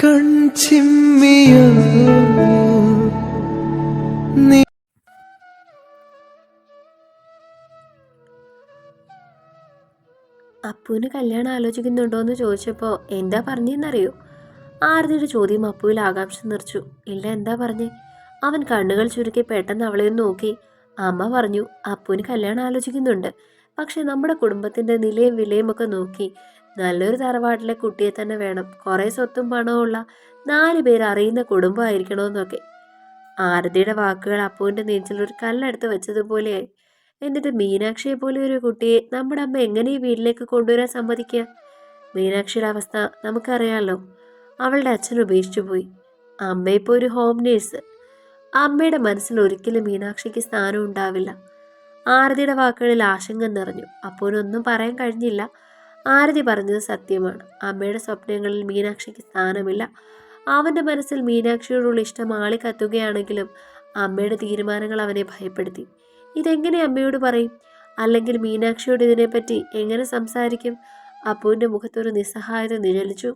കൺചിമ്മിയോ അപ്പുവിന് കല്യാണം ആലോചിക്കുന്നുണ്ടോ എന്ന് ചോദിച്ചപ്പോൾ എന്താ പറഞ്ഞെന്നറിയോ? ആരതിയുടെ ചോദ്യം അപ്പുവിൽ ആകാംക്ഷ നിറച്ചു. ഇല്ല എന്താ പറഞ്ഞേ? അവൻ കണ്ണുകൾ ചുരുക്കി പെട്ടെന്ന് അവളെ നോക്കി. അമ്മ പറഞ്ഞു അപ്പുവിന് കല്യാണം ആലോചിക്കുന്നുണ്ട്. പക്ഷെ നമ്മുടെ കുടുംബത്തിന്റെ നിലയും വിലയും ഒക്കെ നോക്കി. നല്ലൊരു തറവാട്ടിലെ കുട്ടിയെ തന്നെ വേണം. കുറേ സ്വത്തും പണവും ഉള്ള നാല് പേര് അറിയുന്ന കുടുംബമായിരിക്കണമെന്നൊക്കെ ആരതിയുടെ വാക്കുകൾ അപ്പുവിന്റെ നെഞ്ചിൽ ഒരു കല്ലെടുത്ത് വെച്ചതുപോലെയായി. എന്നിട്ട് മീനാക്ഷിയെ പോലെ ഒരു കുട്ടിയെ നമ്മുടെ അമ്മ എങ്ങനെ ഈ വീട്ടിലേക്ക് കൊണ്ടുവരാൻ സമ്മതിക്കുക? മീനാക്ഷിയുടെ അവസ്ഥ നമുക്കറിയാമല്ലോ അവളുടെ അച്ഛൻ ഉപേക്ഷിച്ചു പോയി. അമ്മ ഇപ്പോൾ ഒരു ഹോം നേഴ്സ്. അമ്മയുടെ മനസ്സിൽ ഒരിക്കലും മീനാക്ഷിക്ക് സ്ഥാനം ഉണ്ടാവില്ല. ആരതിയുടെ വാക്കുകളിൽ ആശങ്ക നിറഞ്ഞു. അപ്പോഴൊന്നും പറയാൻ കഴിഞ്ഞില്ല. ആരതി പറഞ്ഞത് സത്യമാണ്. അമ്മയുടെ സ്വപ്നങ്ങളിൽ മീനാക്ഷിക്ക് സ്ഥാനമില്ല. അവന്റെ മനസ്സിൽ മീനാക്ഷിയോടുള്ള ഇഷ്ടം ആളിക്കത്തുകയാണെങ്കിലും അമ്മയുടെ തീരുമാനങ്ങൾ അവനെ ഭയപ്പെടുത്തി. ഇതെങ്ങനെ അമ്മയോട് പറയും? അല്ലെങ്കിൽ മീനാക്ഷിയോട് ഇതിനെപ്പറ്റി എങ്ങനെ സംസാരിക്കും? അപ്പുവിന്റെ മുഖത്തൊരു നിസ്സഹായത നിഴലിച്ചു.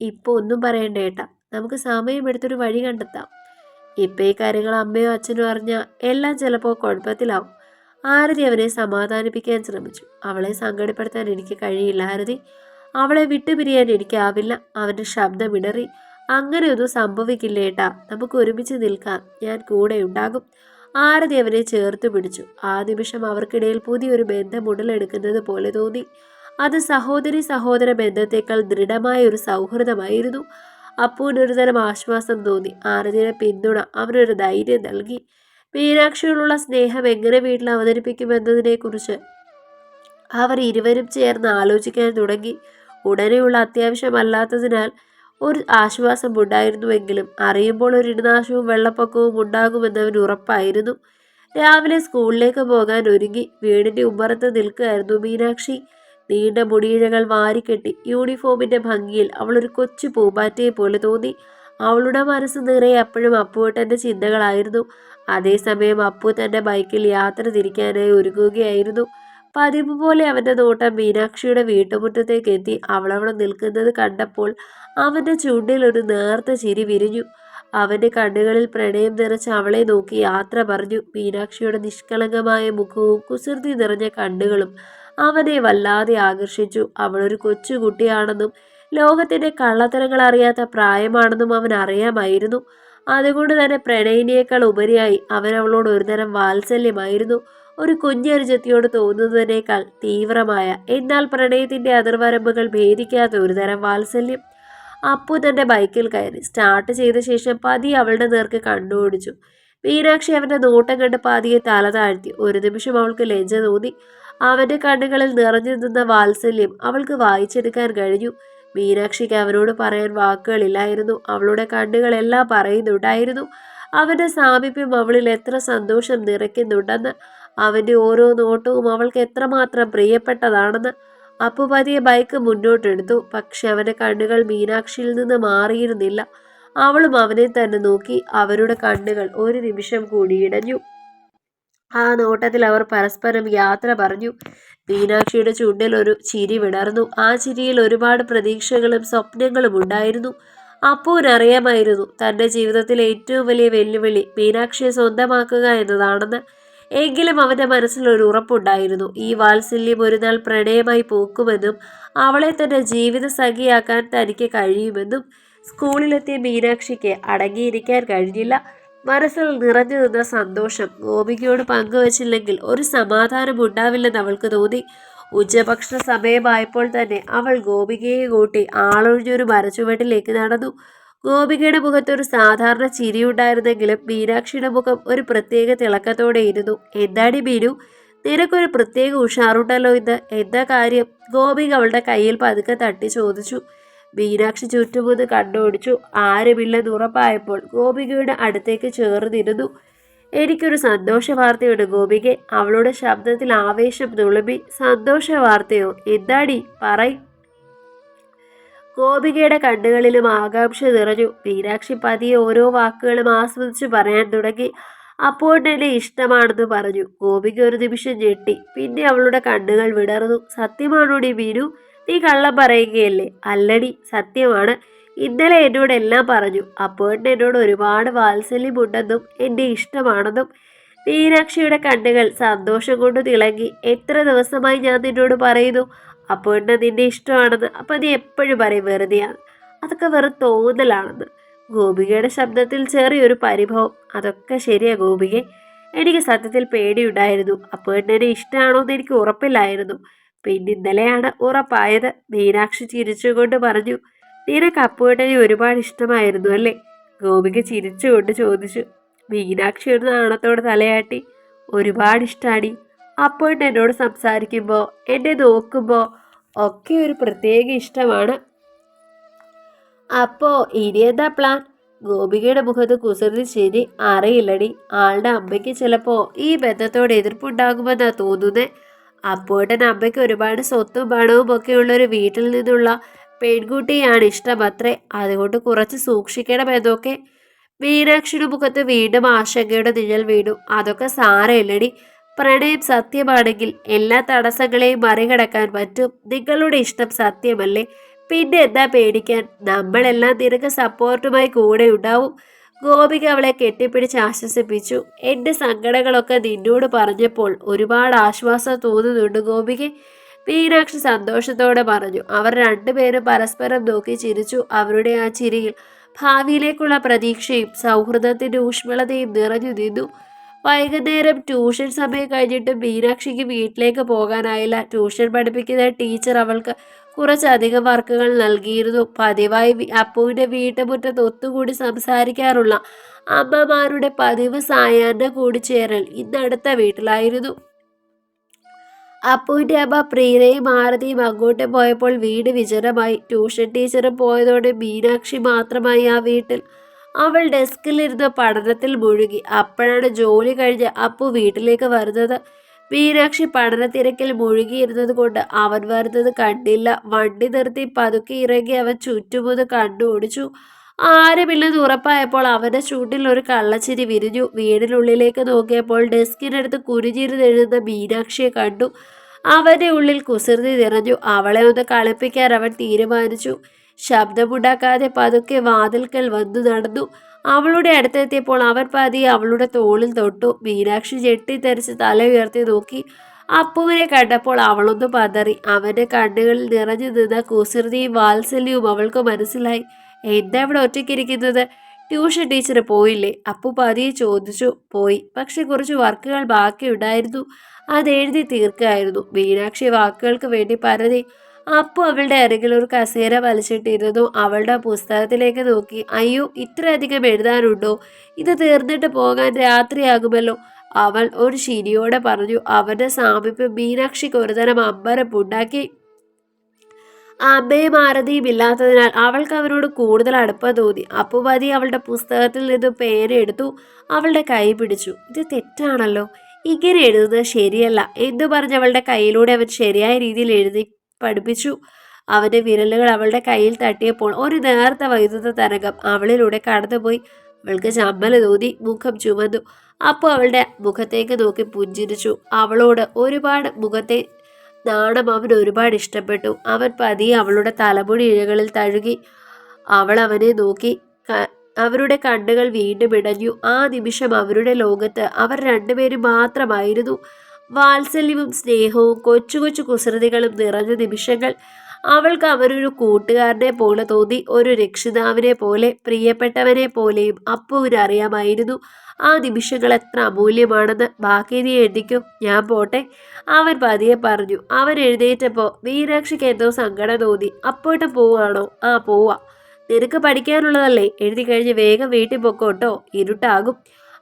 ഇപ്പോൾ ഒന്നും പറയണ്ട ഏട്ടാ. നമുക്ക് സമയമെടുത്തൊരു വഴി കണ്ടെത്താം. ഇപ്പം ഈ കാര്യങ്ങൾ അമ്മയോ അച്ഛനോ അറിഞ്ഞാൽ എല്ലാം ചിലപ്പോൾ കുഴപ്പത്തിലാവും. ആരതി അവനെ സമാധാനിപ്പിക്കാൻ ശ്രമിച്ചു. അവളെ സങ്കടപ്പെടുത്താൻ എനിക്ക് കഴിയില്ല ആരതി. അവളെ വിട്ടുപിരിയാൻ എനിക്കാവില്ല. അവന്റെ ശബ്ദം ഇടറി. അങ്ങനെയൊന്നും സംഭവിക്കില്ല ഏട്ടാ. നമുക്ക് ഒരുമിച്ച് നിൽക്കാം. ഞാൻ കൂടെ ഉണ്ടാകും. ആരതി അവനെ ചേർത്ത് പിടിച്ചു. ആ നിമിഷം അവർക്കിടയിൽ പുതിയൊരു ബന്ധം ഉടലെടുക്കുന്നത് പോലെ തോന്നി. അത് സഹോദരി സഹോദര ബന്ധത്തേക്കാൾ ദൃഢമായ ഒരു സൗഹൃദമായിരുന്നു. അപ്പുവിന് ഒരുതരം ആശ്വാസം തോന്നി. ആരതിയുടെ പിന്തുണ അവനൊരു ധൈര്യം നൽകി. മീനാക്ഷിയോടുള്ള സ്നേഹം എങ്ങനെ വീട്ടിൽ അവതരിപ്പിക്കുമെന്നതിനെക്കുറിച്ച് അവർ ഇരുവരും ചേർന്ന് ആലോചിക്കാൻ തുടങ്ങി. ഉടനെയുള്ള അത്യാവശ്യമല്ലാത്തതിനാൽ ഒരു ആശ്വാസം ഉണ്ടായിരുന്നുവെങ്കിലും അറിയുമ്പോൾ ഒരു ഇടനാശവും വെള്ളപ്പൊക്കവും ഉണ്ടാകുമെന്നവന് ഉറപ്പായിരുന്നു. രാവിലെ സ്കൂളിലേക്ക് പോകാൻ ഒരുങ്ങി വീടിന്റെ ഉമ്മറത്ത് നിൽക്കുകയായിരുന്നു മീനാക്ഷി. നീണ്ട മുടിയിഴകൾ വാരിക്കെട്ടി യൂണിഫോമിന്റെ ഭംഗിയിൽ അവൾ ഒരു കൊച്ചു പൂമ്പാറ്റയെ പോലെ തോന്നി. അവളുടെ മനസ്സ് നിറയെ അപ്പോഴും അപ്പുവേട്ടന്റെ ചിന്തകളായിരുന്നു. അതേസമയം അപ്പു തന്റെ ബൈക്കിൽ യാത്ര തിരിക്കാനായി ഒരുങ്ങുകയായിരുന്നു. പതിവ് പോലെ അവന്റെ നോട്ടം മീനാക്ഷിയുടെ വീട്ടുമുറ്റത്തേക്ക് എത്തി അവളവിടെ നിൽക്കുന്നത് കണ്ടപ്പോൾ അവന്റെ ചുണ്ടിൽ ഒരു നേർത്ത ചിരി വിരിഞ്ഞു. അവന്റെ കണ്ണുകളിൽ പ്രണയം നിറച്ച് അവളെ നോക്കി യാത്ര പറഞ്ഞു. മീനാക്ഷിയുടെ നിഷ്കളങ്കമായ മുഖവും കുസൃതി നിറഞ്ഞ കണ്ണുകളും അവനെ വല്ലാതെ ആകർഷിച്ചു. അവളൊരു കൊച്ചുകുട്ടിയാണെന്നും ലോകത്തിന്റെ കള്ളത്തരങ്ങൾ അറിയാത്ത പ്രായമാണെന്നും അവൻ അറിയാമായിരുന്നു. അതുകൊണ്ട് തന്നെ പ്രണയിനിയേക്കാൾ ഉപരിയായി അവൻ അവളോട് ഒരുതരം വാത്സല്യമായിരുന്നു. ഒരു കുഞ്ഞനുജത്തിയോട് തോന്നുന്നതിനേക്കാൾ തീവ്രമായ എന്നാൽ പ്രണയത്തിന്റെ അതിർവരമ്പുകൾ ഭേദിക്കാത്ത ഒരുതരം വാത്സല്യം. അപ്പു തന്റെ ബൈക്കിൽ കയറി സ്റ്റാർട്ട് ചെയ്ത ശേഷം പതി അവളുടെ നേർക്ക് കണ്ടുപിടിച്ചു മീനാക്ഷി അവന്റെ നോട്ടം കണ്ട് പതിയെ തല താഴ്ത്തി. ഒരു നിമിഷം അവൾക്ക് ലജ്ജ തോന്നി. അവന്റെ കണ്ണുകളിൽ നിറഞ്ഞു നിന്ന വാത്സല്യം അവൾക്ക് വായിച്ചെടുക്കാൻ കഴിഞ്ഞു. മീനാക്ഷിക്ക് അവനോട് പറയാൻ വാക്കുകളില്ലായിരുന്നു. അവളുടെ കണ്ണുകളെല്ലാം പറയുന്നുണ്ടായിരുന്നു. അവന്റെ സാമീപ്യം അവളിൽ എത്ര സന്തോഷം നിറയ്ക്കുന്നുണ്ടെന്ന് അവന്റെ ഓരോ നോട്ടവും അവൾക്ക് എത്രമാത്രം പ്രിയപ്പെട്ടതാണെന്ന് അപ്പു പതിയെ ബൈക്ക് മുന്നോട്ടെടുത്തു. പക്ഷെ അവന്റെ കണ്ണുകൾ മീനാക്ഷിയിൽ നിന്ന് മാറിയിരുന്നില്ല. അവളും അവനെ തന്നെ നോക്കി അവരുടെ കണ്ണുകൾ ഒരു നിമിഷം കൂടി ഇടഞ്ഞു. ആ നോട്ടത്തിൽ അവർ പരസ്പരം യാത്ര പറഞ്ഞു. മീനാക്ഷിയുടെ ചുണ്ടിൽ ഒരു ചിരി വിടർന്നു ആ ചിരിയിൽ ഒരുപാട് പ്രതീക്ഷകളും സ്വപ്നങ്ങളും ഉണ്ടായിരുന്നു. അപ്പൂനറിയാമായിരുന്നു തന്റെ ജീവിതത്തിലെ ഏറ്റവും വലിയ വെല്ലുവിളി മീനാക്ഷിയെ സ്വന്തമാക്കുക എന്നതാണെന്ന്. എങ്കിലും അവന്റെ മനസ്സിൽ ഒരു ഉറപ്പുണ്ടായിരുന്നു. ഈ വാത്സല്യം ഒരു നാൾ പ്രണയമായി പോക്കുമെന്നും അവളെ തന്റെ ജീവിത സഖിയാക്കാൻ തനിക്ക് കഴിയുമെന്നും സ്കൂളിലെത്തിയ മീനാക്ഷിക്ക് അടങ്ങിയിരിക്കാൻ കഴിഞ്ഞില്ല. മനസ്സിൽ നിറഞ്ഞു നിന്ന സന്തോഷം ഗോപികയോട് പങ്കുവച്ചില്ലെങ്കിൽ ഒരു സമാധാനം ഉണ്ടാവില്ലെന്ന് അവൾക്ക് തോന്നി. ഉച്ചഭക്ഷണ സമയമായപ്പോൾ തന്നെ അവൾ ഗോപികയെ കൂട്ടി ആളൊഴിഞ്ഞൊരു മരച്ചുവട്ടിലേക്ക് നടന്നു. ഗോപികയുടെ മുഖത്ത് ഒരു സാധാരണ ചിരിയുണ്ടായിരുന്നെങ്കിലും മീനാക്ഷിയുടെ മുഖം ഒരു പ്രത്യേക തിളക്കത്തോടെ ഇരുന്നു. എന്താടി മീനു നിനക്കൊരു പ്രത്യേക ഉഷാറുണ്ടല്ലോ ഇന്ന്. എന്താ കാര്യം? ഗോപിക അവളുടെ കയ്യിൽ പതുക്കെ തട്ടി ചോദിച്ചു. മീനാക്ഷി ചുറ്റുമുന്ന് കണ്ണോടിച്ചു. ആരുമില്ലെന്ന് ഉറപ്പായപ്പോൾ ഗോപികയുടെ അടുത്തേക്ക് ചേർന്നിരുന്നു എനിക്കൊരു സന്തോഷ വാർത്തയുണ്ട് ഗോപികെ. അവളുടെ ശബ്ദത്തിൽ ആവേശം തുളുമ്പി. സന്തോഷ വാർത്തയോ? എന്താടി? പറയ്. ഗോപികയുടെ കണ്ണുകളിലും ആകാംക്ഷ നിറഞ്ഞു. മീനാക്ഷി പതിയെ ഓരോ വാക്കുകളും ആസ്വദിച്ച് പറയാൻ തുടങ്ങി. അപ്പോൾ എന്നെ ഇഷ്ടമാണെന്ന് പറഞ്ഞു. ഗോപിക ഒരു നിമിഷം ഞെട്ടി. പിന്നെ അവളുടെ കണ്ണുകൾ വിടർന്നു. സത്യമാണോടി മീനു? നീ കള്ളം പറയുകയല്ലേ? അല്ലടി സത്യമാണ്. ഇന്നലെ എന്നോട് എല്ലാം പറഞ്ഞു. അപ്പോഴിന് എന്നോട് ഒരുപാട് വാത്സല്യമുണ്ടെന്നും എന്റെ ഇഷ്ടമാണെന്നും. മീനാക്ഷിയുടെ കണ്ണുകൾ സന്തോഷം കൊണ്ട് തിളങ്ങി. എത്ര ദിവസമായി ഞാൻ നിന്നോട് പറയുന്നു? അപ്പോഴിന് നിന്റെ ഇഷ്ടമാണെന്ന്. അപ്പം നീ എപ്പോഴും പറയും വെറുതെയാണ്. അതൊക്കെ വെറും തോന്നലാണെന്ന്. ഗോപികയുടെ ശബ്ദത്തിൽ ചെറിയൊരു പരിഭവം. അതൊക്കെ ശരിയാ ഗോപികെ. എനിക്ക് സത്യത്തിൽ പേടിയുണ്ടായിരുന്നു. അപ്പോൾ എന്നെ ഇഷ്ടമാണോ എന്ന് എനിക്ക് ഉറപ്പില്ലായിരുന്നു. പിന്നെ ഇന്നലെയാണ് ഉറപ്പായത്. മീനാക്ഷി ചിരിച്ചുകൊണ്ട് പറഞ്ഞു നിനക്ക് അപ്പുവേട്ടനെ ഒരുപാട് ഇഷ്ടമായിരുന്നു അല്ലേ? ഗോപിക ചിരിച്ചുകൊണ്ട് ചോദിച്ചു. മീനാക്ഷി ഒരു നാണത്തോട് തലയാട്ടി ഒരുപാട് ഇഷ്ടമാണ് അപ്പോഴേട്ട് എന്നോട് സംസാരിക്കുമ്പോൾ എന്നെ നോക്കുമ്പോൾ ഒക്കെ ഒരു പ്രത്യേക ഇഷ്ടമാണ്. അപ്പോൾ ഇനി എന്താ പ്ലാൻ? ഗോപികയുടെ മുഖത്ത് കുസൃതി ശരി അറിയില്ലടി. ആളുടെ അമ്മയ്ക്ക് ചിലപ്പോൾ ഈ ബന്ധത്തോട് എതിർപ്പുണ്ടാകുമെന്നാണ് തോന്നുന്നത് അപ്പോട്ടൻ അമ്മയ്ക്ക് ഒരുപാട് സ്വത്തും പണവും ഒക്കെ ഉള്ളൊരു വീട്ടിൽ നിന്നുള്ള പെൺകുട്ടിയാണ് ഇഷ്ടം അത്രേ. അതുകൊണ്ട് കുറച്ച് സൂക്ഷിക്കണം എന്നൊക്കെ മീനാക്ഷിയുടെ മുഖത്ത് വീണ്ടും ആശങ്കയുടെ നിഴൽ വീണു. അതൊക്കെ സാരമില്ലടി. പ്രണയം സത്യമാണെങ്കിൽ എല്ലാ തടസ്സങ്ങളെയും മറികടക്കാൻ പറ്റും. നിങ്ങളുടെ ഇഷ്ടം സത്യമല്ലേ? പിന്നെ എന്താ പേടിക്കാൻ? നമ്മളെല്ലാം നിനക്ക് സപ്പോർട്ടുമായി കൂടെ ഉണ്ടാവും. ഗോപിക അവളെ കെട്ടിപ്പിടിച്ച് ആശ്വസിപ്പിച്ചു. എന്റെ സങ്കടങ്ങളൊക്കെ നിന്നോട് പറഞ്ഞപ്പോൾ ഒരുപാട് ആശ്വാസം തോന്നുന്നുണ്ട് ഗോപിക. മീനാക്ഷി സന്തോഷത്തോടെ പറഞ്ഞു. അവർ രണ്ടുപേരും പരസ്പരം നോക്കി ചിരിച്ചു. അവരുടെ ആ ചിരിയിൽ ഭാവിയിലേക്കുള്ള പ്രതീക്ഷയും സൗഹൃദത്തിന്റെ ഊഷ്മളതയും നിറഞ്ഞു നിന്നു. വൈകുന്നേരം ട്യൂഷൻ സമയം കഴിഞ്ഞിട്ട് മീനാക്ഷിക്ക് വീട്ടിലേക്ക് പോകാനായില്ല. ട്യൂഷൻ പഠിപ്പിക്കുന്ന ടീച്ചർ അവൾക്ക് കുറച്ചധികം വർക്കുകൾ നൽകിയിരുന്നു. പതിവായി അപ്പുവിന്റെ വീട്ടുമുറ്റത്ത് ഒത്തുകൂടി സംസാരിക്കാറുള്ള അമ്മമാരുടെ പതിവ് സായാഹ്ന ചേരൽ ഇന്നടുത്ത വീട്ടിലായിരുന്നു. അപ്പുവിന്റെ അമ്മ പ്രീതയും മാരതിയും അങ്ങോട്ട് പോയപ്പോൾ വീട് വിജനമായി. ട്യൂഷൻ ടീച്ചറും പോയതോടെ മീനാക്ഷി മാത്രമായി ആ വീട്ടിൽ. അവൾ ഡെസ്കിലിരുന്ന് പഠനത്തിൽ മുഴുകി. അപ്പോഴാണ് ജോലി കഴിഞ്ഞ് അപ്പു വീട്ടിലേക്ക് വരുന്നത്. മീനാക്ഷി പഠനത്തിരക്കിൽ മുഴുകിയിരുന്നത് കൊണ്ട് അവൻ വരുന്നത് കണ്ടില്ല. വണ്ടി നിർത്തി പതുക്കെ ഇറങ്ങി അവൻ ചുറ്റുമൊന്ന് കണ്ടു ഓടിച്ചു ആരുമില്ലെന്ന് ഉറപ്പായപ്പോൾ അവന്റെ ചൂട്ടിൽ ഒരു കള്ളച്ചിരി വിരിഞ്ഞു. വീടിനുള്ളിലേക്ക് നോക്കിയപ്പോൾ ഡെസ്കിനടുത്ത് കുനിഞ്ഞിരുന്നെഴുതുന്ന മീനാക്ഷിയെ കണ്ടു. അവന്റെ ഉള്ളിൽ കുസൃതി നിറഞ്ഞു. അവളെ ഒന്ന് കളിപ്പിക്കാൻ അവൻ തീരുമാനിച്ചു. ശബ്ദമുണ്ടാക്കാതെ പതുക്കെ വാതിൽക്കൽ വന്നു നടന്നു. അവളുടെ അടുത്തെത്തിയപ്പോൾ അവൻ പതിയെ അവളുടെ തോളിൽ തൊട്ടു. മീനാക്ഷി ഞെട്ടിത്തെറിച്ച് തല ഉയർത്തി നോക്കി. അപ്പുവിനെ കണ്ടപ്പോൾ അവളൊന്ന് പതറി. അവന്റെ കണ്ണുകളിൽ നിറഞ്ഞു നിന്ന കുസൃതിയും വാത്സല്യവും അവൾക്ക് മനസ്സിലായി. എന്താ ഇവിടെ ഒറ്റയ്ക്കിരിക്കുന്നത്? ട്യൂഷൻ ടീച്ചർ പോയില്ലേ? അപ്പു പതിയെ ചോദിച്ചു. പോയി. പക്ഷെ കുറച്ച് വർക്കുകൾ ബാക്കിയുണ്ടായിരുന്നു. അത് എഴുതി തീർക്കായിരുന്നു. മീനാക്ഷി വാക്കുകൾക്ക് വേണ്ടി പരതി. അപ്പു അവളുടെ അരികിൽ ഒരു കസേര വലിച്ചിട്ടിരുന്നു അവളുടെ പുസ്തകത്തിലേക്ക് നോക്കി അയ്യോ ഇത്രയധികം എഴുതാനുണ്ടോ? ഇത് തീർന്നിട്ട് പോകാൻ രാത്രിയാകുമല്ലോ. അവൾ ഒരു ശിരിയോടെ പറഞ്ഞു അവന്റെ സാമീപ്യം മീനാക്ഷിക്ക് ഒരുതരം അമ്പരപ്പുണ്ടാക്കി അമ്മയും ആരതിയും ഇല്ലാത്തതിനാൽ അവൾക്ക് അവനോട് കൂടുതൽ അടുപ്പം തോന്നി. അപ്പുപതി അവളുടെ പുസ്തകത്തിൽ നിന്ന് പേരെടുത്തു അവളുടെ കൈ പിടിച്ചു. ഇത് തെറ്റാണല്ലോ. ഇങ്ങനെ എഴുതുന്നത് ശരിയല്ല. എന്ന് പറഞ്ഞ് അവളുടെ കയ്യിലൂടെ അവൻ ശരിയായ രീതിയിൽ എഴുതി പഠിപ്പിച്ചു. അവന്റെ വിരലുകൾ അവളുടെ കയ്യിൽ തട്ടിയപ്പോൾ ഒരു നേർത്ത വൈദ്യുത തരംഗം അവളിലൂടെ കടന്നുപോയി. അവൾക്ക് ചമ്മല തോന്നി മുഖം ചുമന്നു. അപ്പോൾ അവളുടെ മുഖത്തേക്ക് നോക്കി പുഞ്ചിരിച്ചു. അവളോട് ഒരുപാട് മുഖത്തെ നാണം അവൻ ഒരുപാട് ഇഷ്ടപ്പെട്ടു. അവൻ പതിയെ അവളുടെ തലമുടി ഇഴകളിൽ തഴുകി അവൾ അവനെ നോക്കി. അവരുടെ കണ്ണുകൾ വീണ്ടും ഇടഞ്ഞു. ആ നിമിഷം അവരുടെ ലോകത്ത് അവർ രണ്ടുപേരും മാത്രമായിരുന്നു. വാത്സല്യവും സ്നേഹവും കൊച്ചു കൊച്ചു കുസൃതികളും നിറഞ്ഞ നിമിഷങ്ങൾ അവൾക്ക് അവരൊരു കൂട്ടുകാരനെ പോലെ തോന്നി ഒരു രക്ഷിതാവിനെ പോലെ പ്രിയപ്പെട്ടവനെ പോലെയും അപ്പുവിന് അറിയാമായിരുന്നു ആ നിമിഷങ്ങൾ എത്ര അമൂല്യമാണെന്ന് ബാക്കി നീ എഴുതിക്കും ഞാൻ പോട്ടെ അവൻ പതിയെ പറഞ്ഞു. അവൻ എഴുന്നേറ്റപ്പോൾ മീനാക്ഷിക്ക് എന്തോ സങ്കടം തോന്നി. അപ്പോട്ട് പോവാണോ? ആ പോവാ. നിനക്ക് പഠിക്കാനുള്ളതല്ലേ? എഴുതി കഴിഞ്ഞ് വേഗം വീട്ടിൽ പൊക്കോട്ടോ. ഇരുട്ടാകും.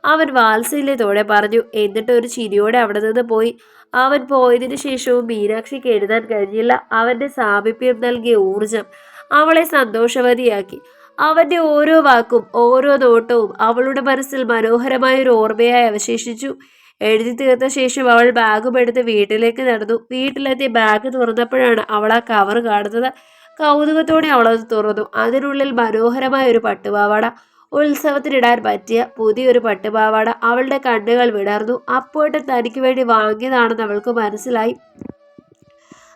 അവൻ വാത്സല്യത്തോടെ പറഞ്ഞു എന്നിട്ട് ഒരു ചിരിയോടെ അവിടെ നിന്ന് പോയി. അവൻ പോയതിനു ശേഷവും മീനാക്ഷിക്ക് എഴുതാൻ കഴിഞ്ഞില്ല. അവന്റെ സാമീപ്യം നൽകിയ ഊർജം അവളെ സന്തോഷവതിയാക്കി. അവന്റെ ഓരോ വാക്കും ഓരോ നോട്ടവും അവളുടെ മനസ്സിൽ മനോഹരമായ ഒരു ഓർമ്മയായി അവശേഷിച്ചു. എഴുതി തീർത്ത ശേഷം അവൾ ബാഗും എടുത്ത് വീട്ടിലേക്ക് നടന്നു. വീട്ടിലെത്തി ബാഗ് തുറന്നപ്പോഴാണ് അവൾ ആ കവർ കാണുന്നത്. കൗതുകത്തോടെ അവളത് തുറന്നു. അതിനുള്ളിൽ മനോഹരമായ ഒരു പട്ടുപാവാട. ഉത്സവത്തിനിടാൻ പറ്റിയ പുതിയൊരു പട്ടുപാവാട അവളുടെ കണ്ണുകൾ വിടർന്നു. അപ്പോട്ട് തനിക്ക് വേണ്ടി വാങ്ങിയതാണെന്ന് അവൾക്ക് മനസ്സിലായി.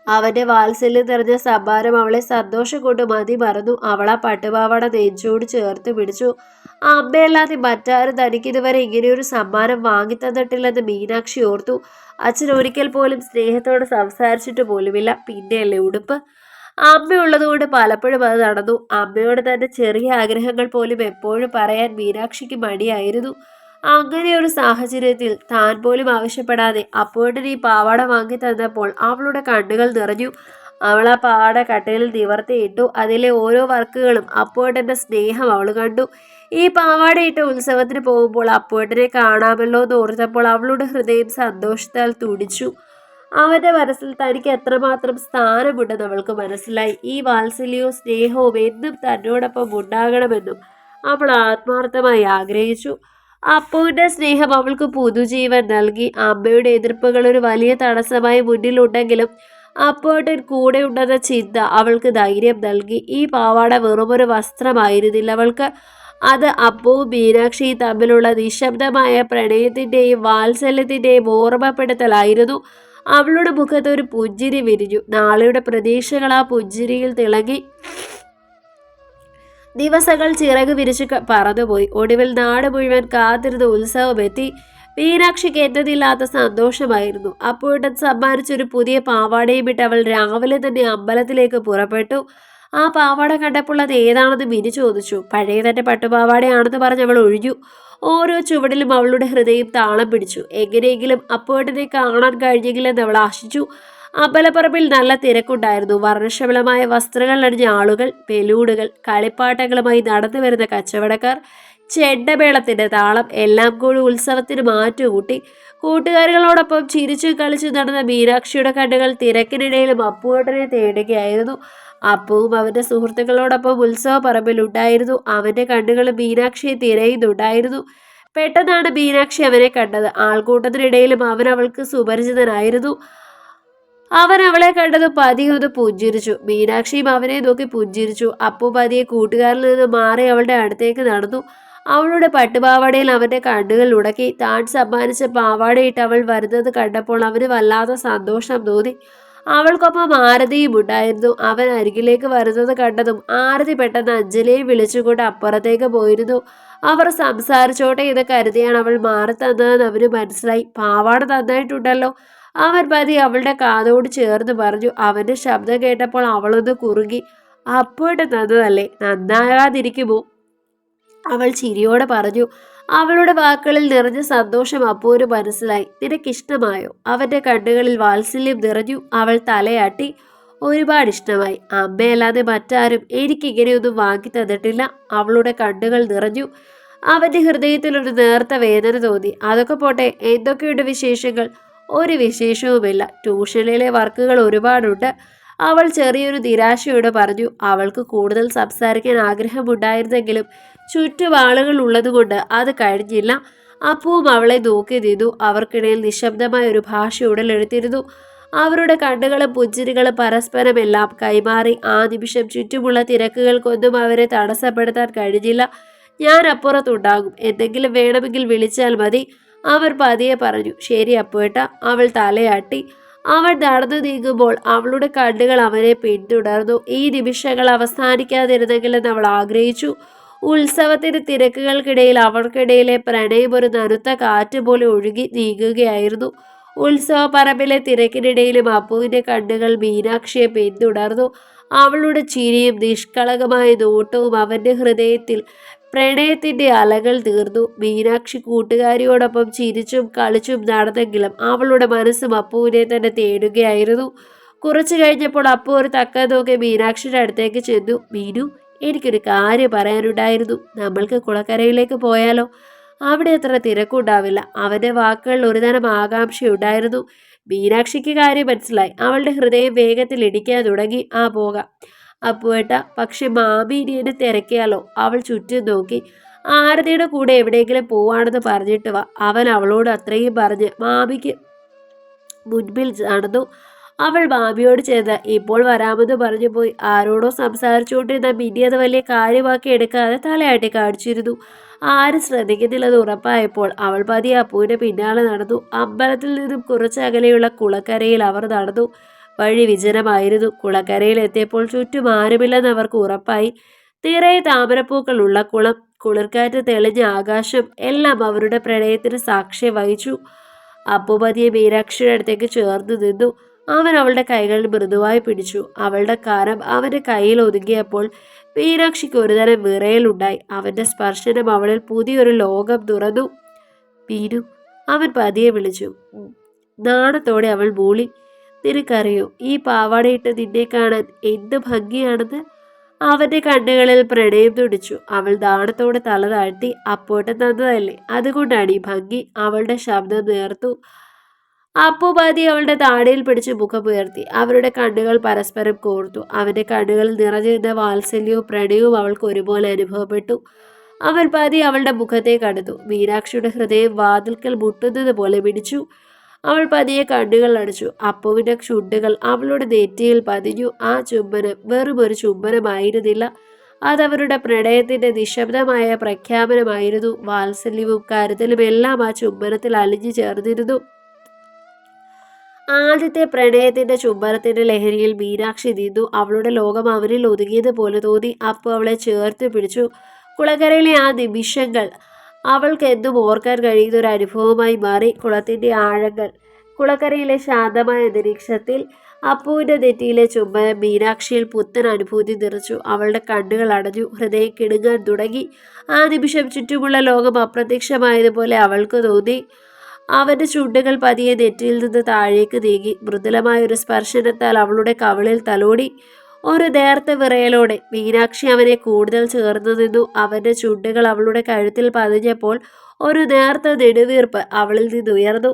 അവന്റെ വാത്സല്യം നിറഞ്ഞ സമ്മാനം അവളെ സന്തോഷം കൊണ്ട് മതി മറന്നു. അവൾ ആ പട്ടുപാവാട നെഞ്ചോട് ചേർത്ത് പിടിച്ചു. അമ്മയല്ലാതെ മറ്റാരും തനിക്കിതുവരെ ഇങ്ങനെയൊരു സമ്മാനം വാങ്ങി തന്നിട്ടില്ലെന്ന് മീനാക്ഷി ഓർത്തു. അച്ഛൻ ഒരിക്കൽ പോലും സ്നേഹത്തോട് സംസാരിച്ചിട്ട് പോലുമില്ല. പിന്നെയല്ലേ ഉടുപ്പ്? അമ്മയുള്ളതുകൊണ്ട് പലപ്പോഴും അത് നടന്നു. അമ്മയോട് തന്റെ ചെറിയ ആഗ്രഹങ്ങൾ പോലും എപ്പോഴും പറയാൻ മീനാക്ഷിക്ക് മടിയായിരുന്നു. അങ്ങനെ ഒരു സാഹചര്യത്തിൽ താൻ പോലും ആവശ്യപ്പെടാതെ അപ്പോഴത്തെ ഈ പാവാട വാങ്ങി തന്നപ്പോൾ അവളുടെ കണ്ണുകൾ നിറഞ്ഞു. അവൾ ആ പാവാട കട്ടയിൽ നിവർത്തിയിട്ടു അതിലെ ഓരോ വർക്കുകളും അപ്പോഴത്തെ സ്നേഹം അവൾ കണ്ടു. ഈ പാവാടയിട്ട് ഉത്സവത്തിന് പോകുമ്പോൾ അപ്പോഴനെ കാണാമല്ലോ എന്ന് ഓർത്തപ്പോൾ അവളുടെ ഹൃദയം സന്തോഷത്താൽ തുടിച്ചു. അവന്റെ മനസ്സിൽ തനിക്ക് എത്രമാത്രം സ്ഥാനമുണ്ടെന്ന് അവൾക്ക് മനസ്സിലായി. ഈ വാത്സല്യവും സ്നേഹവും എന്നും തന്നോടൊപ്പം ഉണ്ടാകണമെന്നും അവൾ ആത്മാർത്ഥമായി ആഗ്രഹിച്ചു. അപ്പുവിന്റെ സ്നേഹം അവൾക്ക് പുതുജീവൻ നൽകി. അമ്മയുടെ എതിർപ്പുകൾ ഒരു വലിയ തടസ്സമായി മുന്നിലുണ്ടെങ്കിലും അപ്പോട്ടൻ കൂടെ ഉണ്ടെന്ന ചിന്ത അവൾക്ക് ധൈര്യം നൽകി. ഈ പാവാട വെറുമൊരു വസ്ത്രമായിരുന്നില്ല അവൾക്ക്. അത് അപ്പവും മീനാക്ഷിയും തമ്മിലുള്ള നിശബ്ദമായ പ്രണയത്തിന്റെയും വാത്സല്യത്തിന്റെയും ഓർമ്മപ്പെടുത്തലായിരുന്നു. അവളുടെ മുഖത്ത് ഒരു പുഞ്ചിരി വിരിഞ്ഞു. നാളെയുടെ പ്രതീക്ഷകൾ ആ പുഞ്ചിരിയിൽ തിളങ്ങി. ദിവസങ്ങൾ ചിറക് വിരിച്ചു പറന്നുപോയി. ഒടുവിൽ നാട് മുഴുവൻ കാത്തിരുന്ന ഉത്സവമെത്തി. മീനാക്ഷിക്ക് എന്നതില്ലാത്ത സന്തോഷമായിരുന്നു. അപ്പോഴത്തെ സമ്മാനിച്ചൊരു പുതിയ പാവാടയും ഇട്ട് അവൾ രാവിലെ തന്നെ അമ്പലത്തിലേക്ക് പുറപ്പെട്ടു. ആ പാവാട കണ്ടപ്പോൾ അത് ഏതാണെന്ന് മിനി ചോദിച്ചു. പഴയ തന്റെ പട്ടുപാവാടയാണെന്ന് പറഞ്ഞ് അവൾ ഒഴിഞ്ഞു. ഓരോ ചുവടിലും അവളുടെ ഹൃദയം താളം പിടിച്ചു. എങ്ങനെയെങ്കിലും അപ്പോട്ടിനെ കാണാൻ കഴിഞ്ഞെങ്കിലെന്ന് അവൾ ആശിച്ചു. അമ്പലപ്പറമ്പിൽ നല്ല തിരക്കുണ്ടായിരുന്നു. വർണശബലമായ വസ്ത്രങ്ങൾ അണിഞ്ഞ ആളുകൾ പെലൂടുകൾ കളിപ്പാട്ടങ്ങളുമായി നടന്നു വരുന്ന കച്ചവടക്കാർ ചെണ്ടമേളത്തിന്റെ താളം എല്ലാം കൂടി ഉത്സവത്തിന് മാറ്റുകൂട്ടി. കൂട്ടുകാരികളോടൊപ്പം ചിരിച്ചു കളിച്ചു നടന്ന മീനാക്ഷിയുടെ കണ്ണുകൾ തിരക്കിനിടയിലും അപ്പുവേട്ടനെ തേടുകയായിരുന്നു. അപ്പുവും അവന്റെ സുഹൃത്തുക്കളോടൊപ്പം ഉത്സവ പറമ്പിലുണ്ടായിരുന്നു അവന്റെ കണ്ണുകൾ മീനാക്ഷിയെ തിരയുന്നുണ്ടായിരുന്നു. പെട്ടെന്നാണ് മീനാക്ഷി അവനെ കണ്ടത്. ആൾക്കൂട്ടത്തിനിടയിലും അവൻ അവൾക്ക് സുപരിചിതനായിരുന്നു. അവൻ അവളെ കണ്ടത് പതിയെ ഒന്ന് പുഞ്ചിരിച്ചു. മീനാക്ഷിയും അവനെ നോക്കി പുഞ്ചിരിച്ചു. അപ്പു പതിയെ കൂട്ടുകാരിൽ നിന്ന് മാറി അവളുടെ അടുത്തേക്ക് നടന്നു. അവളുടെ പട്ടുപാവാടയിൽ അവന്റെ കണ്ണുകൾ ഉടക്കി. താൻ സമ്മാനിച്ച പാവാടയിട്ട് അവൾ വരുന്നത് കണ്ടപ്പോൾ അവന് വല്ലാത്ത സന്തോഷം തോന്നി. അവൾക്കൊപ്പം ആരതിയും ഉണ്ടായിരുന്നു. അവൻ അരികിലേക്ക് വരുന്നത് കണ്ടതും ആരതി പെട്ടെന്ന് അഞ്ജലിയെ വിളിച്ചുകൊണ്ട് അപ്പുറത്തേക്ക് പോയിരുന്നു. അവർ സംസാരിച്ചോട്ടെ എന്ന് കരുതിയാണ് അവൾ മാറി തന്നതെന്ന് അവന് മനസ്സിലായി. പാവാട നന്നായിട്ടുണ്ടല്ലോ അവൻ പതി അവളുടെ കാതോട് ചേർന്ന് പറഞ്ഞു. അവന്റെ ശബ്ദം കേട്ടപ്പോൾ അവളൊന്ന് കുറുകി. അപ്പോട്ട് നന്നതല്ലേ? നന്നാകാതിരിക്കുമോ അവൾ ചിരിയോടെ പറഞ്ഞു അവളുടെ വാക്കുകളിൽ നിറഞ്ഞ സന്തോഷം അപ്പൂര് മനസ്സിലായി. നിനക്കിഷ്ടമായോ? അവന്റെ കണ്ണുകളിൽ വാത്സല്യം നിറഞ്ഞു അവൾ തലയാട്ടി ഒരുപാട് ഇഷ്ടമായി. അമ്മയല്ലാതെ മറ്റാരും എനിക്കിങ്ങനെയൊന്നും വാങ്ങി തന്നിട്ടില്ല. അവളുടെ കണ്ണുകൾ നിറഞ്ഞു അവന്റെ ഹൃദയത്തിൽ ഒരു നേർത്ത വേദന തോന്നി. അതൊക്കെ പോട്ടെ എന്തൊക്കെയുണ്ട് വിശേഷങ്ങൾ? ഒരു വിശേഷവുമില്ല. ട്യൂഷനിലെ വർക്കുകൾ ഒരുപാടുണ്ട്. അവൾ ചെറിയൊരു നിരാശയോടെ പറഞ്ഞു അവൾക്ക് കൂടുതൽ സംസാരിക്കാൻ ആഗ്രഹമുണ്ടായിരുന്നെങ്കിലും ചുറ്റും ആളുകൾ ഉള്ളതുകൊണ്ട് അത് കഴിഞ്ഞില്ല. അപ്പവും അവളെ നോക്കി നിന്നു. അവർക്കിടയിൽ നിശബ്ദമായ ഒരു ഭാഷ ഉടലെടുത്തിരുന്നു. അവരുടെ കണ്ണുകളും പുഞ്ചിരികളും പരസ്പരമെല്ലാം കൈമാറി ആ നിമിഷം ചുറ്റുമുള്ള തിരക്കുകൾക്കൊന്നും അവരെ തടസ്സപ്പെടുത്താൻ കഴിഞ്ഞില്ല. ഞാൻ അപ്പുറത്തുണ്ടാകും. എന്തെങ്കിലും വേണമെങ്കിൽ വിളിച്ചാൽ മതി. അവർ പതിയെ പറഞ്ഞു ശരി അപ്പുവേട്ട. അവൾ തലയാട്ടി. അവൾ നടന്നു നീങ്ങുമ്പോൾ അവളുടെ കണ്ണുകൾ അവനെ പിന്തുടർന്നു. ഈ നിമിഷങ്ങൾ അവസാനിക്കാതിരുന്നെങ്കിലെന്ന് അവൾ ആഗ്രഹിച്ചു. ഉത്സവത്തിന് തിരക്കുകൾക്കിടയിൽ അവർക്കിടയിലെ പ്രണയം ഒരു നനുത്ത കാറ്റ് പോലെ ഒഴുകി നീങ്ങുകയായിരുന്നു. ഉത്സവ പറമ്പിലെ തിരക്കിനിടയിലും അപ്പുവിന്റെ കണ്ണുകൾ മീനാക്ഷിയെ പിന്തുടർന്നു. അവളുടെ ചിരിയും നിഷ്കളങ്കമായ നോട്ടവും അവന്റെ ഹൃദയത്തിൽ പ്രണയത്തിന്റെ അലകൾ തീർന്നു. മീനാക്ഷി കൂട്ടുകാരിയോടൊപ്പം ചിരിച്ചും കളിച്ചും നടന്നെങ്കിലും അവളുടെ മനസ്സും അപ്പുവിനെ തന്നെ തേടുകയായിരുന്നു. കുറച്ചു കഴിഞ്ഞപ്പോൾ അപ്പു ഒരു തക്ക നോക്കി മീനാക്ഷിയുടെ അടുത്തേക്ക് ചെന്നു. മീനു എനിക്കൊരു കാര്യം പറയാനുണ്ടായിരുന്നു. നമ്മൾക്ക് കുളക്കരയിലേക്ക് പോയാലോ? അവിടെ അത്ര തിരക്കുണ്ടാവില്ല. അവന്റെ വാക്കുകളിൽ ഒരുതരം ആകാംക്ഷയുണ്ടായിരുന്നു. മീനാക്ഷിക്ക് കാര്യം മനസ്സിലായി. അവളുടെ ഹൃദയം വേഗത്തിൽ ഇടിക്കാൻ തുടങ്ങി. ആ പോകാം. അപ്പുവേട്ട പക്ഷെ മാമി ഇനി എന്നെ തിരക്കിയാലോ? അവൾ ചുറ്റും നോക്കി. ആരതിയുടെ കൂടെ എവിടെയെങ്കിലും പോവാണെന്ന് പറഞ്ഞിട്ട് വാ. അവൻ അവളോട് അത്രയും പറഞ്ഞ് മാമിക്ക് മുൻപിൽ നടന്നു. അവൾ മാമിയോട് ചേർന്ന് ഇപ്പോൾ വരാമെന്ന് പറഞ്ഞു പോയി. ആരോടോ സംസാരിച്ചുകൊണ്ടിരുന്ന മിനി അത് വലിയ കാര്യമാക്കി എടുക്കാതെ തലയാട്ടി കാണിച്ചിരുന്നു. ആരും ശ്രദ്ധിക്കുന്നില്ലെന്ന് ഉറപ്പായപ്പോൾ അവൾ പതി അപ്പുവിന്റെ പിന്നാലെ നടന്നു. അമ്പലത്തിൽ നിന്നും കുറച്ചകലെയുള്ള കുളക്കരയിൽ അവർ നടന്നു. വഴി വിജനമായിരുന്നു. കുളക്കരയിൽ എത്തിയപ്പോൾ ചുറ്റും ആരുമില്ലെന്ന് അവർക്ക് ഉറപ്പായി. നിറയെ താമരപ്പൂക്കളുള്ള കുളം കുളിർക്കാറ്റ് തെളിഞ്ഞ ആകാശം എല്ലാം അവരുടെ പ്രണയത്തിന് സാക്ഷ്യം വഹിച്ചു. അപ്പുപതിയെ മീനാക്ഷിയുടെ അടുത്തേക്ക് ചേർന്ന് നിന്നു. അവൻ അവളുടെ കൈകളിൽ മൃദുവായി പിടിച്ചു. അവളുടെ കാരം അവന്റെ കയ്യിൽ ഒതുങ്ങിയപ്പോൾ മീനാക്ഷിക്ക് ഒരുതരം വിറയലുണ്ടായി. അവന്റെ സ്പർശനം അവളിൽ പുതിയൊരു ലോകം തുറന്നു. മീനു അവൻ പതിയെ വിളിച്ചു. നാണത്തോടെ അവൾ മൂളി. നിനക്കറിയോ ഈ പാവാടയിട്ട് നിന്നെ കാണാൻ എന്ത് ഭംഗിയാണെന്ന്? അവന്റെ കണ്ണുകളിൽ പ്രണയം തുടിച്ചു. അവൾ ദാണത്തോടെ തല താഴ്ത്തി അപ്പോട്ട് തന്നതല്ലേ? അതുകൊണ്ടാണ് ഈ ഭംഗി. അവളുടെ ശബ്ദം നേർത്തു. അപ്പുപാതി അവളുടെ താടിയിൽ പിടിച്ച് മുഖമുയർത്തി അവരുടെ കണ്ണുകൾ പരസ്പരം കോർത്തു. അവന്റെ കണ്ണുകളിൽ നിറഞ്ഞിരുന്ന വാത്സല്യവും പ്രണയവും അവൾക്ക് ഒരുപോലെ അനുഭവപ്പെട്ടു. അവൻ പാതി അവളുടെ മുഖത്തെ കടന്നു മീനാക്ഷിയുടെ ഹൃദയം വാതിൽക്കൽ മുട്ടുന്നത് പോലെ പിടിച്ചു. അവൾ പതിയെ കണ്ണുകൾ അടച്ചു. അപ്പുവിന്റെ ചുണ്ടുകൾ അവളുടെ നെറ്റിയിൽ പതിഞ്ഞു. ആ ചുംബനം വെറും ഒരു ചുംബനമായിരുന്നില്ല. അതവരുടെ പ്രണയത്തിന്റെ നിശബ്ദമായ പ്രഖ്യാപനമായിരുന്നു. വാത്സല്യവും കരുതലും എല്ലാം ആ ചുംബനത്തിൽ അലിഞ്ഞു ചേർന്നിരുന്നു. ആദ്യത്തെ പ്രണയത്തിന്റെ ചുംബനത്തിന്റെ ലഹരിയിൽ മീനാക്ഷി നീന്തു അവളുടെ ലോകം അവരിൽ ഒതുങ്ങിയതുപോലെ തോന്നി. അപ്പോൾ അവളെ ചേർത്ത് പിടിച്ചു. കുളക്കരയിലെ ആ നിമിഷങ്ങൾ അവൾക്ക് എന്നും ഓർക്കാൻ കഴിയുന്ന ഒരു അനുഭവമായി മാറി. കുളത്തിന്റെ ആഴങ്ങൾ. കുളക്കരയിലെ ശാന്തമായ അന്തരീക്ഷത്തിൽ അപ്പുവിന്റെ നെറ്റിയിലെ ചുംബനം മീനാക്ഷിയിൽ പുത്തൻ അനുഭൂതി നിറച്ചു. അവളുടെ കണ്ണുകൾ അടഞ്ഞു. ഹൃദയം കിടുങ്ങാൻ തുടങ്ങി. ആ നിമിഷം ചുറ്റുമുള്ള ലോകം അപ്രത്യക്ഷമായതുപോലെ അവൾക്ക് തോന്നി. അവന്റെ ചുണ്ടുകൾ പതിയെ നെറ്റിയിൽ നിന്ന് താഴേക്ക് നീങ്ങി. മൃദുലമായ ഒരു സ്പർശനത്താൽ അവളുടെ കവളിൽ തലോടി. ഒരു നേർത്ത വിറയലോടെ മീനാക്ഷി അവനെ കൂടുതൽ ചേർന്നു നിന്നു. അവന്റെ ചുണ്ടുകൾ അവളുടെ കഴുത്തിൽ പതിഞ്ഞപ്പോൾ ഒരു നേർത്ത നെടുവീർപ്പ് അവളിൽ നിന്നുയർന്നു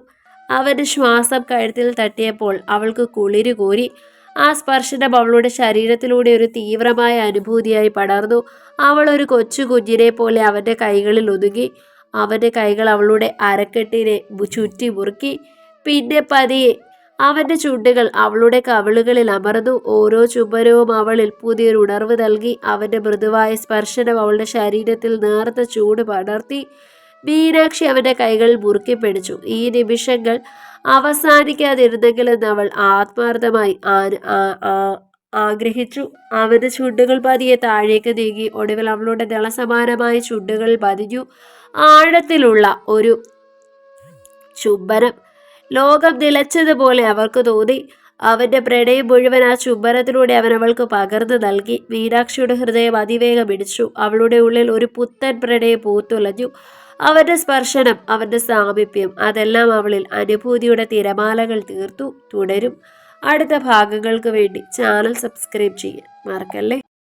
അവന്റെ ശ്വാസം കഴുത്തിൽ തട്ടിയപ്പോൾ അവൾക്ക് കുളിരു കോരി. ആ സ്പർശനം അവളുടെ ശരീരത്തിലൂടെ ഒരു തീവ്രമായ അനുഭൂതിയായി പടർന്നു. അവൾ ഒരു കൊച്ചു കുഞ്ഞിനെ പോലെ അവന്റെ കൈകളിൽ ഒതുങ്ങി. അവന്റെ കൈകൾ അവളുടെ അരക്കെട്ടിനെ ചുറ്റി മുറുക്കി. പിന്നെ പതിയെ അവന്റെ ചുണ്ടുകൾ അവളുടെ കവിളുകളിൽ അമർന്നു. ഓരോ ചുംബനവും അവളിൽ പുതിയൊരു ഉണർവ് നൽകി. അവന്റെ മൃദുവായ സ്പർശനം അവളുടെ ശരീരത്തിൽ നേർത്ത ചൂട് പടർത്തി. മീനാക്ഷി അവന്റെ കൈകളിൽ മുറുക്കി പിടിച്ചു. ഈ നിമിഷങ്ങൾ അവസാനിക്കാതിരുന്നെങ്കിലെന്ന് അവൾ ആത്മാർത്ഥമായി ആഗ്രഹിച്ചു. അവന്റെ ചുണ്ടുകൾ പതിയെ താഴേക്ക് നീങ്ങി. ഒടുവിൽ അവളുടെ ദളസമാനമായ ചുണ്ടുകൾ പതിഞ്ഞു. ആഴത്തിലുള്ള ഒരു ചുംബനം. ലോകം നിലച്ചതുപോലെ അവർക്ക് തോന്നി. അവന്റെ പ്രണയം മുഴുവൻ ആ ചുംബനത്തിലൂടെ അവൻ അവൾക്ക് പകർന്നു നൽകി. മീനാക്ഷിയുടെ ഹൃദയം അതിവേഗം ഇടിച്ചു. അവളുടെ ഉള്ളിൽ ഒരു പുത്തൻ പ്രണയം പൂത്തുലഞ്ഞു. അവന്റെ സ്പർശനം അവന്റെ സാമീപ്യം അതെല്ലാം അവളിൽ അനുഭൂതിയുടെ തിരമാലകൾ തീർത്തു തുടരും. അടുത്ത ഭാഗങ്ങൾക്ക് വേണ്ടി ചാനൽ സബ്സ്ക്രൈബ് ചെയ്യാൻ മറക്കല്ലേ?